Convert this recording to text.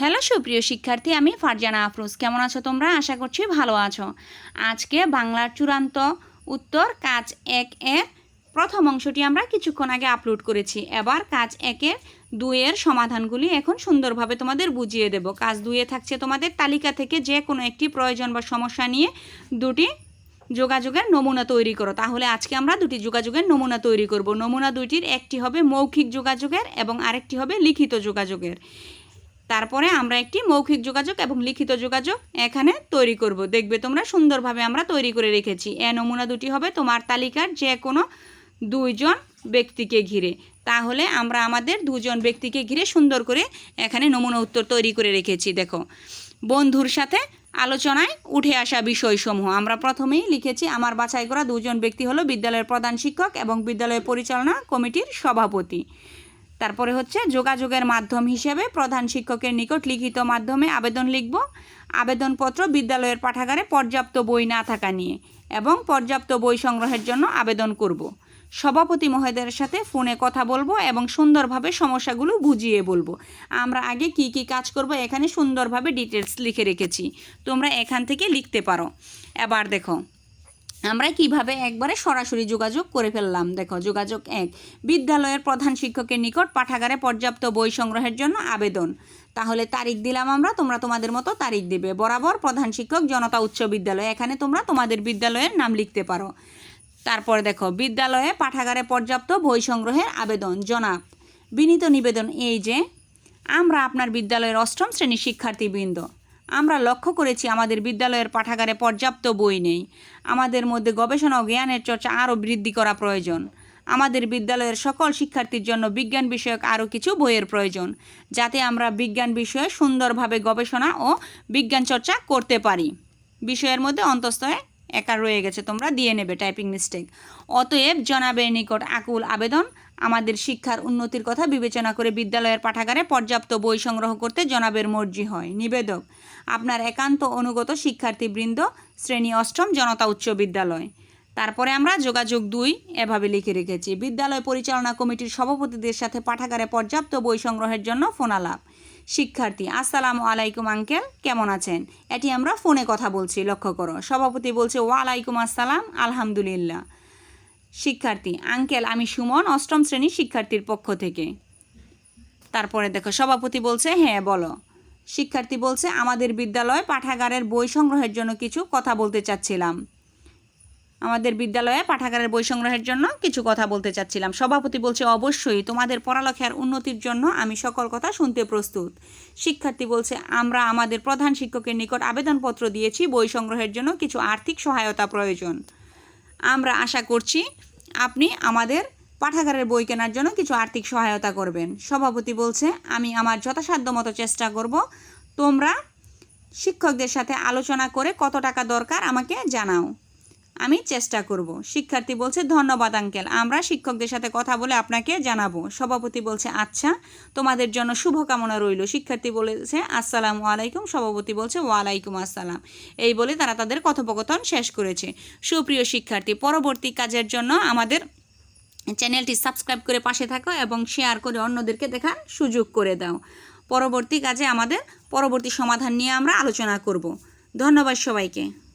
Hello সুপ্রিয় শিক্ষার্থী, আমি ফারজানা আফরোজ। কেমন আছো তোমরা? আশা করছি ভালো আছো। আজকে বাংলার চূড়ান্ত উত্তর কাজ এক এর প্রথম অংশটি আমরা কিছুক্ষণ আগে আপলোড করেছি। এবার কাজ একের দুইয়ের সমাধানগুলি এখন সুন্দরভাবে তোমাদের বুঝিয়ে দেব। কাজ দুয়ে থাকছে তোমাদের তালিকা থেকে যে কোনো একটি প্রয়োজন বা সমস্যা নিয়ে দুটি যোগাযোগের নমুনা তৈরি করো। তাহলে আজকে আমরা দুটি যোগাযোগের নমুনা তৈরি করব। নমুনা দুইটির একটি হবে মৌখিক যোগাযোগের এবং আরেকটি হবে লিখিত যোগাযোগের। তারপরে আমরা একটি মৌখিক যোগাযোগ এবং লিখিত যোগাযোগ এখানে তৈরি করব। দেখবে তোমরা সুন্দরভাবে আমরা তৈরি করে রেখেছি। এ নমুনা দুটি হবে তোমার তালিকার যে কোনো দুইজন ব্যক্তিকে ঘিরে। তাহলে আমরা আমাদের দুজন ব্যক্তিকে ঘিরে সুন্দর করে এখানে নমুনা উত্তর তৈরি করে রেখেছি, দেখো। বন্ধুর সাথে আলোচনায় উঠে আসা বিষয়সমূহ। আমরা প্রথমেই লিখেছি, আমার বাছাই করা দুজন ব্যক্তি হলো বিদ্যালয়ের প্রধান শিক্ষক এবং বিদ্যালয় পরিচালনা কমিটির সভাপতি। তারপরে হচ্ছে যোগাযোগের মাধ্যম হিসেবে প্রধান শিক্ষকের নিকট লিখিত মাধ্যমে আবেদন লিখব। আবেদনপত্র বিদ্যালয়ের পাঠাগারে পর্যাপ্ত বই না থাকা নিয়ে এবং পর্যাপ্ত বই সংগ্রহের জন্য আবেদন করব। সভাপতি মহোদয়ের সাথে ফোনে কথা বলব এবং সুন্দরভাবে সমস্যাগুলো বুঝিয়ে বলব। আমরা আগে কি কি কাজ করব এখানে সুন্দরভাবে ডিটেলস লিখে রেখেছি। তোমরা এখান থেকে লিখতে পারো। এবার দেখো আমরা কীভাবে একবারে সরাসরি যোগাযোগ করে ফেললাম? দেখো, যোগাযোগ এক। বিদ্যালয়ের প্রধান শিক্ষকের নিকট পাঠাগারে পর্যাপ্ত বই সংগ্রহের জন্য আবেদন। তাহলে তারিখ দিলাম আমরা, তোমরা তোমাদের মতো তারিখ দিবে। বরাবর প্রধান শিক্ষক জনতা উচ্চ বিদ্যালয়, এখানে তোমরা তোমাদের বিদ্যালয়ের নাম লিখতে পারো। তারপর দেখো, বিদ্যালয়ে পাঠাগারে পর্যাপ্ত বই সংগ্রহের আবেদন। জনাব, বিনীত নিবেদন এই যে, আমরা আপনার বিদ্যালয়ের অষ্টম শ্রেণির শিক্ষার্থীবৃন্দ। আমরা লক্ষ্য করেছি আমাদের বিদ্যালয়ের পাঠাগারে পর্যাপ্ত বই নেই। আমাদের মধ্যে গবেষণা ও জ্ঞানের চর্চা আরও বৃদ্ধি করা প্রয়োজন। আমাদের বিদ্যালয়ের সকল শিক্ষার্থীর জন্য বিজ্ঞান বিষয়ক আরও কিছু বইয়ের প্রয়োজন, যাতে আমরা বিজ্ঞান বিষয়ে সুন্দরভাবে গবেষণা ও বিজ্ঞান চর্চা করতে পারি। বিষয়ের মধ্যে অন্তস্তয়ে একা রয়ে গেছে তোমরা, দিয়ে নেবে টাইপিং মিস্টেক অতএব জনাবের নিকট আকুল আবেদন, আমাদের শিক্ষার উন্নতির কথা বিবেচনা করে বিদ্যালয়ের পাঠাগারে পর্যাপ্ত বই সংগ্রহ করতে জনাবের মর্জি হয়। নিবেদক, আপনার একান্ত অনুগত শিক্ষার্থীবৃন্দ, শ্রেণি অষ্টম জনতা উচ্চ বিদ্যালয়। তারপরে আমরা যোগাযোগ দুই, এভাবে লিখে রেখেছি। বিদ্যালয় পরিচালনা কমিটির সভাপতিদের সাথে পাঠাগারে পর্যাপ্ত বই সংগ্রহের জন্য ফোনালাপ। শিক্ষার্থী, আসসালামু আলাইকুম, আঙ্কেল, কেমন আছেন? এটি আমরা ফোনে কথা বলছি, লক্ষ্য করো। সভাপতি বলছে, ওয়ালাইকুম আসসালাম, আলহামদুলিল্লাহ। শিক্ষার্থী, আঙ্কেল, আমি সুমন, অষ্টম শ্রেণির শিক্ষার্থীর পক্ষ থেকে। তারপরে দেখো, সভাপতি বলছে হ্যাঁ বলো। শিক্ষার্থী বলছে, আমাদের বিদ্যালয় পাঠাগারের বই সংগ্রহের জন্য কিছু কথা বলতে চাচ্ছিলাম। আমাদের বিদ্যালয়ে পাঠাগারের বই সংগ্রহের জন্য কিছু কথা বলতে চাচ্ছিলাম। সভাপতি বলছে, অবশ্যই, তোমাদের পড়ালেখার উন্নতির জন্য আমি সকল কথা শুনতে প্রস্তুত। শিক্ষার্থী বলছে, আমরা আমাদের প্রধান শিক্ষকের নিকট আবেদনপত্র দিয়েছি, বই সংগ্রহের জন্য কিছু আর্থিক সহায়তা প্রয়োজন। আমরা আশা করছি আপনি আমাদের পাঠাগারের বই কেনার জন্য কিছু আর্থিক সহায়তা করবেন। সভাপতি বলছে, আমি আমার যথাসাধ্য মতো চেষ্টা করব। তোমরা শিক্ষকদের সাথে আলোচনা করে কত টাকা দরকার আমাকে জানাও। আমি চেষ্টা করব। শিক্ষার্থী বলছে, ধন্যবাদ, আঙ্কেল। আমরা শিক্ষকদের সাথে কথা বলে আপনাকে জানাব। সভাপতি বলছে আচ্ছা তোমাদের জন্য শুভকামনা রইল। শিক্ষার্থী বলেছে, আসসালামু আলাইকুম। সভাপতি বলছে, ওয়ালাইকুম আসসালাম। এই বলে তারা তাদের কথোপকথন শেষ করেছে। সুপ্রিয় শিক্ষার্থী, পরবর্তী কাজের জন্য আমাদের চ্যানেলটি সাবস্ক্রাইব করে পাশে থাকো এবং শেয়ার করে অন্যদেরকে দেখার সুযোগ করে দাও। পরবর্তী কাজে আমাদের পরবর্তী সমাধান নিয়ে আমরা আলোচনা করব। ধন্যবাদ সবাইকে।